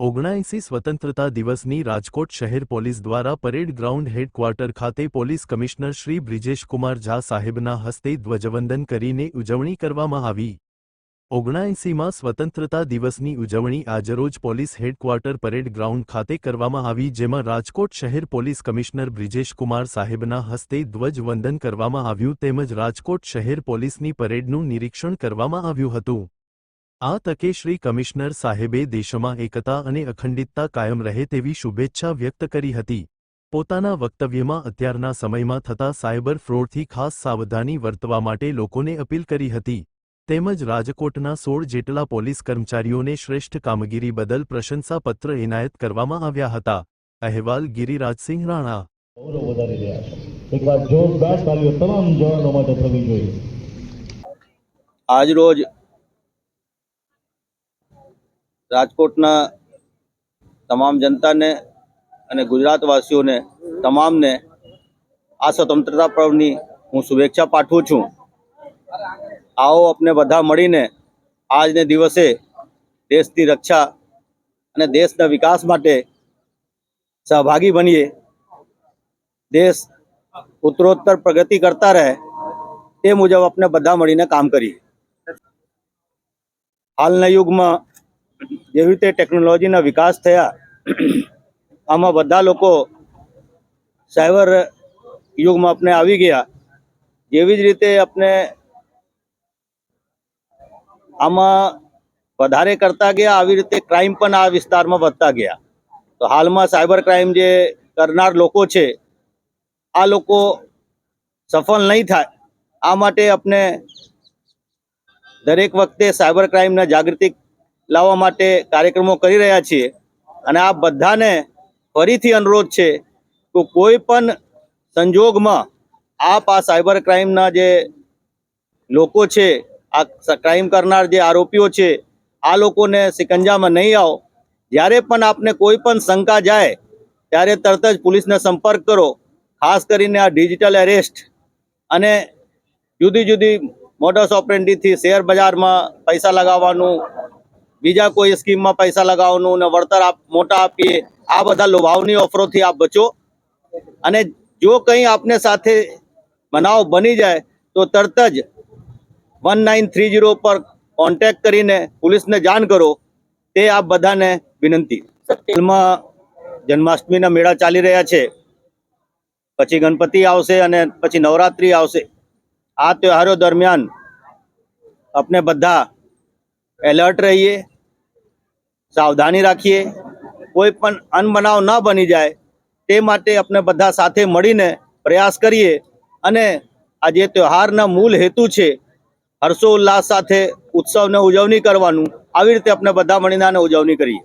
ઓગણાએંસી સ્વતંત્રતા દિવસની રાજકોટ શહેર પોલીસ દ્વારા પરેડ ગ્રાઉન્ડ હેડક્વાર્ટર ખાતે પોલીસ કમિશનર શ્રી બ્રિજેશકુમાર ઝા સાહેબના હસ્તે ધ્વજવંદન કરીને ઉજવણી કરવામાં આવી. ઓગણાએંસીમાં સ્વતંત્રતા દિવસની ઉજવણી આજરોજ પોલીસ હેડક્વાર્ટર પરેડ ગ્રાઉન્ડ ખાતે કરવામાં આવી, જેમાં રાજકોટ શહેર પોલીસ કમિશનર બ્રિજેશકુમાર સાહેબના હસ્તે ધ્વજવંદન કરવામાં આવ્યું, તેમજ રાજકોટ શહેર પોલીસની પરેડનું નિરીક્ષણ કરવામાં આવ્યું હતું. આ તકે શ્રી કમિશનર સાહેબે દેશમાં એકતા અને અખંડિતતા કાયમ રહે તેવી શુભેચ્છા વ્યક્ત કરી હતી. પોતાના વક્તવ્યમાં અત્યારના સમયમાં થતા સાયબર ફ્રોડથી ખાસ સાવધાની વર્તવા માટે લોકોને અપીલ કરી હતી. તેમજ રાજકોટના સોળ જેટલા પોલીસ કર્મચારીઓને શ્રેષ્ઠ કામગીરી બદલ પ્રશંસાપત્ર એનાયત કરવામાં આવ્યા હતા. અહેવાલ ગિરિરાજસિંહ રાણા. ગૌરવ વધારી રહ્યા છે એકવાર જોરદાર તાલીઓ તમામ જવાનો માટે થવી જોઈએ આજરોજ રાજકોટના તમામ જનતાને અને ગુજરાતવાસીઓને, તમામને આ સ્વતંત્રતા પર્વની હું શુભેચ્છા પાઠવું છું. આવો આપણે બધા મળીને આજને દિવસે દેશની રક્ષા અને દેશના વિકાસ માટે સહભાગી બનીએ. દેશ ઉત્તરોત્તર પ્રગતિ કરતા રહે તે મુજબ આપણે બધા મળીને કામ કરીએ. હાલના યુગમાં જેવી રીતે ટેકનોલોજીના વિકાસ થયા, આમાં બધા લોકો સાયબર યુગમાં આપણે આવી ગયા. જેવી જ રીતે આપણે આમાં વધારે કરતા ગયા, આવી રીતે ક્રાઇમ પણ આ વિસ્તારમાં વધતા ગયા. તો હાલમાં સાયબર ક્રાઇમ જે કરનાર લોકો છે, આ લોકો સફળ નહીં થાય. આ માટે આપણે દરેક વખતે સાયબર ક્રાઇમના જાગૃતિ લાવવા માટે કાર્યક્રમો કરી રહ્યા છીએ. અને આ બધાને ફરીથી અનુરોધ છે કે કોઈ પણ સંજોગમાં આપ આ સાયબર ક્રાઇમના જે લોકો છે, આ ક્રાઇમ કરનાર જે આરોપીઓ છે, આ લોકોને સિકંજામાં નહીં આવો. જ્યારે પણ આપને કોઈ પણ શંકા જાય, ત્યારે તરત જ પોલીસને સંપર્ક કરો. ખાસ કરીને આ ડિજિટલ એરેસ્ટ અને જુદી જુદી મોડસ ઓપરેન્ડીથી શેર બજારમાં પૈસા લગાવવાનું બીજા કોઈ સ્કીમમાં પૈસા લગાવવાનું ને વળતર આપ, મોટા આપીએ, આ બધા લોભાવની ઓફરોથી આપ બચો. અને જો કંઈ આપને સાથે બનાવ બની જાય, તો તરત જ વન નાઇન થ્રી જીરો પર કોન્ટેક્ટ કરીને પોલીસને જાણ કરો. તે આપ બધાને વિનંતી. હાલમાં જન્માષ્ટમીના મેળા ચાલી રહ્યા છે. પછી ગણપતિ આવશે અને પછી નવરાત્રિ આવશે. આ તહેવારો દરમિયાન આપણે બધા એલર્ટ રહીએ. સાવધાની રાખીએ. કોઈ પણ અનબનાવ ન બની જાય, તે માટે આપણે બધા સાથે મળીને પ્રયાસ કરીએ. અને આ જે તહેવારના મૂળ હેતુ છે હર્ષોલ્લાસ સાથે ઉત્સવને ઉજવણી કરવાનું. આવી રીતે આપણે બધા મળીને આને ઉજવણી કરીએ.